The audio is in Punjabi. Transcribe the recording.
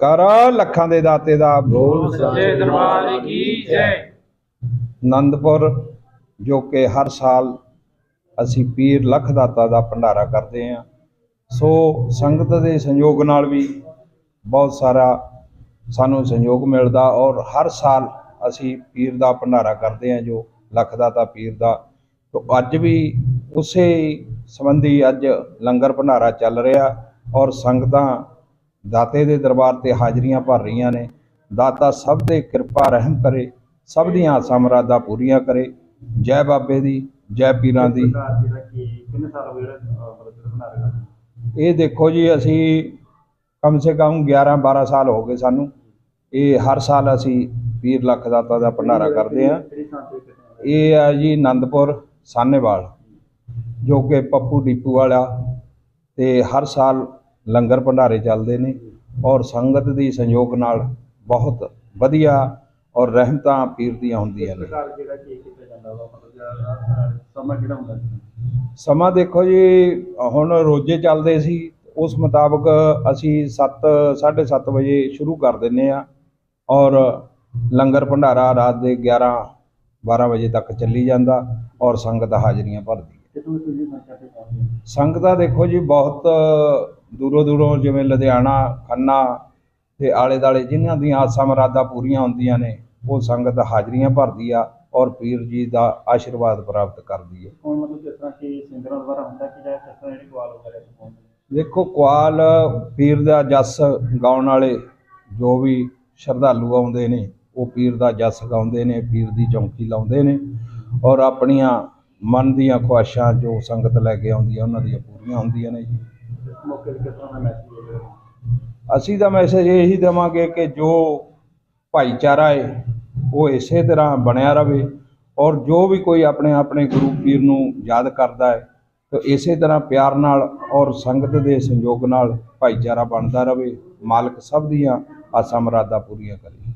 ਜੈਕਾਰ ਲੱਖਾਂ ਦੇ ਦਾਤੇ ਦਾ ਬੋਲ ਸੱਚੇ ਦਰਬਾਰ ਕੀ ਜੈ। ਆਨੰਦਪੁਰ ਜੋ ਕਿ ਹਰ ਸਾਲ ਅਸੀਂ ਪੀਰ ਲੱਖ ਦਾਤਾ ਦਾ ਭੰਡਾਰਾ ਕਰਦੇ ਹਾਂ। ਸੋ ਸੰਗਤ ਦੇ ਸੰਯੋਗ ਨਾਲ ਵੀ ਬਹੁਤ ਸਾਰਾ ਸਾਨੂੰ ਸੰਯੋਗ ਮਿਲਦਾ ਔਰ ਹਰ ਸਾਲ ਅਸੀਂ ਪੀਰ ਦਾ ਭੰਡਾਰਾ ਕਰਦੇ ਹਾਂ ਜੋ ਲੱਖ ਦਾਤਾ ਪੀਰ ਦਾ। ਤੋ ਅੱਜ ਵੀ ਉਸੇ ਸੰਬੰਧੀ ਅੱਜ ਲੰਗਰ ਭੰਡਾਰਾ ਚੱਲ ਰਿਹਾ ਔਰ ਸੰਗਤਾਂ ਦਾਤੇ ਦੇ ਦਰਬਾਰ ਤੇ ਹਾਜ਼ਰੀਆਂ ਭਰ ਰਹੀਆਂ ਨੇ। ਦਾਤਾ ਸਭ ਤੇ ਕਿਰਪਾ ਰਹਿਮ ਕਰੇ ਸਭ ਦੀਆਂ ਆਸਾਂ ਮੁਰਾਦਾਂ ਪੂਰੀਆਂ ਕਰੇ। ਜੈ ਬਾਬੇ ਦੀ ਜੈ ਪੀਰਾਂ ਦੀ। ਇਹ ਦੇਖੋ ਜੀ ਅਸੀਂ ਕਮ ਸੇ ਕਮ 11 12 ਸਾਲ ਹੋ ਗਏ ਸਾਨੂੰ। ਇਹ ਹਰ ਸਾਲ ਅਸੀਂ ਪੀਰ ਲੱਖ ਦਾਤਾ ਦਾ ਭੰਡਾਰਾ ਕਰਦੇ ਕਿਤੇ ਇਹ ਆ ਜੀ ਆਨੰਦਪੁਰ ਸਾਹਨੇਵਾਲ ਜੋ ਕਿ ਪੱਪੂ ਡੀਪੂ ਵਾਲਾ। ਤੇ ਹਰ ਸਾਲ ਲੰਗਰ ਭੰਡਾਰੇ ਚੱਲਦੇ ਨੇ ਔਰ ਸੰਗਤ ਦੀ ਸੰਯੋਗ ਨਾਲ ਬਹੁਤ ਵਧੀਆ ਔਰ ਰਹਿਮਤਾਂ ਪੀਰ ਦੀਆਂ ਹੁੰਦੀਆਂ ਨੇ। ਸਮਾਂ ਦੇਖੋ ਜੀ ਹੁਣ ਰੋਜੇ ਚੱਲਦੇ ਸੀ ਉਸ ਮੁਤਾਬਕ ਅਸੀਂ 7 7:30 ਵਜੇ ਸ਼ੁਰੂ ਕਰ ਦਿੰਨੇ ਆ ਔਰ ਲੰਗਰ ਭੰਡਾਰਾ ਰਾਤ ਦੇ 11 12 ਵਜੇ ਤੱਕ ਚੱਲੀ ਜਾਂਦਾ ਔਰ ਸੰਗਤ ਹਾਜ਼ਰੀਆਂ ਭਰਦੀ ਹੈ? ਸੰਗਤਾਂ ਦੇਖੋ ਜੀ ਬਹੁਤ ਦੂਰੋਂ ਦੂਰੋਂ ਜਿਵੇਂ ਲੁਧਿਆਣਾ ਖੰਨਾ ਤੇ ਆਲੇ ਦਾਲੇ ਜਿਨ੍ਹਾਂ ਦੀਆਂ ਆਸਾਂ ਮੁਰਾਦਾਂ ਪੂਰੀਆਂ ਹੁੰਦੀਆਂ ਨੇ ਉਹ ਸੰਗਤ ਹਾਜ਼ਰੀਆਂ ਭਰਦੀ ਆ ਔਰ ਪੀਰ ਜੀ ਦਾ ਆਸ਼ੀਰਵਾਦ ਪ੍ਰਾਪਤ ਕਰਦੀ ਹੈ ਹੁਣ ਮਤਲਬ ਜਿਸ ਤਰ੍ਹਾਂ ਕਿ ਸਿੰਗਰਾਂ ਦੁਆਰਾ ਹੁੰਦਾ ਕਿ ਜਾਂ ਕਿਸ ਤਰ੍ਹਾਂ ਜਿਹੜੀ ਗਵਾਲ ਵਗੈਰਾ ਤੇ ਪਹੁੰਚਦੇ ਨੇ? ਦੇਖੋ ਕੁਆਲ ਪੀਰ ਦਾ ਜਸ ਗਾਉਣ ਵਾਲੇ ਜੋ ਵੀ ਸ਼ਰਧਾਲੂ ਆਉਂਦੇ ਨੇ ਉਹ ਪੀਰ ਦਾ ਜਸ ਗਾਉਂਦੇ ਨੇ ਪੀਰ ਦੀ ਚੌਂਕੀ ਲਾਉਂਦੇ ਨੇ ਔਰ ਆਪਣੀਆਂ ਮਨ ਦੀਆਂ ਖੁਆਇਸ਼ਾਂ ਜੋ ਸੰਗਤ ਲੈ ਕੇ ਆਉਂਦੀ ਹੈ ਉਹਨਾਂ ਦੀਆਂ ਪੂਰੀਆਂ ਹੁੰਦੀਆਂ ਨੇ ਜੀ ਮੌਕੇ ਤੇ ਕਿਸ ਤਰ੍ਹਾਂ ਦਾ ਮੈਸੇਜ ਹੈ? ਅਸੀਂ ਤਾਂ ਮੈਸੇਜ ਇਹੀ ਦੇਵਾਂਗੇ ਕਿ ਜੋ ਭਾਈਚਾਰਾ ਹੈ ਉਹ ਇਸੇ ਤਰ੍ਹਾਂ ਬਣਿਆ ਰਵੇ ਔਰ ਜੋ ਵੀ ਕੋਈ ਆਪਣੇ ਆਪਣੇ ਗੁਰੂ ਪੀਰ ਨੂੰ ਯਾਦ ਕਰਦਾ ਹੈ ਤਾਂ ਇਸੇ ਤਰ੍ਹਾਂ ਪਿਆਰ ਨਾਲ ਔਰ ਸੰਗਤ ਦੇ ਸੰਯੋਗ ਨਾਲ ਭਾਈਚਾਰਾ ਬਣਦਾ ਰਵੇ। ਮਾਲਕ ਸਭ ਦੀਆਂ ਆਸਾਂ ਮੁਰਾਦਾਂ ਪੂਰੀਆਂ ਕਰੇ।